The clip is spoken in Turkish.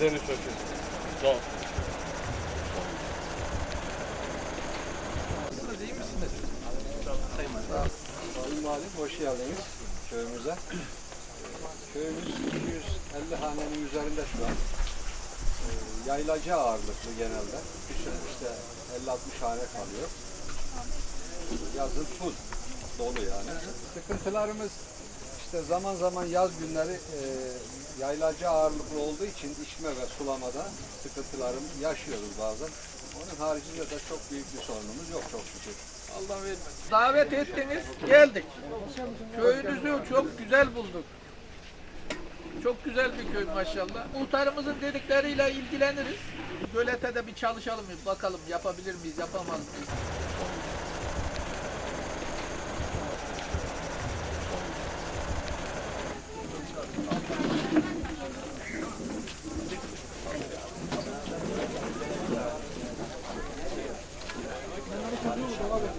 Freni sökün. Zor. Nasılsınız, iyi misiniz? Sayın Sayın Valim hoş geldiniz köyümüze. Köyümüz 250 hanenin üzerinde şu an. Ee, Yaylacı ağırlıklı genelde. Kışın işte 50-60 hane kalıyor. Yazın full dolu yani. Sıkıntılarımız işte zaman zaman yaz günleri e, yaylacı ağırlıklı olduğu için içme ve sulamada sıkıntılarım yaşıyoruz bazen. Onun haricinde de çok büyük bir sorunumuz yok çok şükür. Allah vermesin. Davet ettiniz, geldik. Köyünüzü çok güzel bulduk. Çok güzel bir köy maşallah. Muhtarımızın dedikleriyle ilgileniriz. Gölete de bir çalışalım, bakalım yapabilir miyiz, yapamaz mıyız? Eyvallah.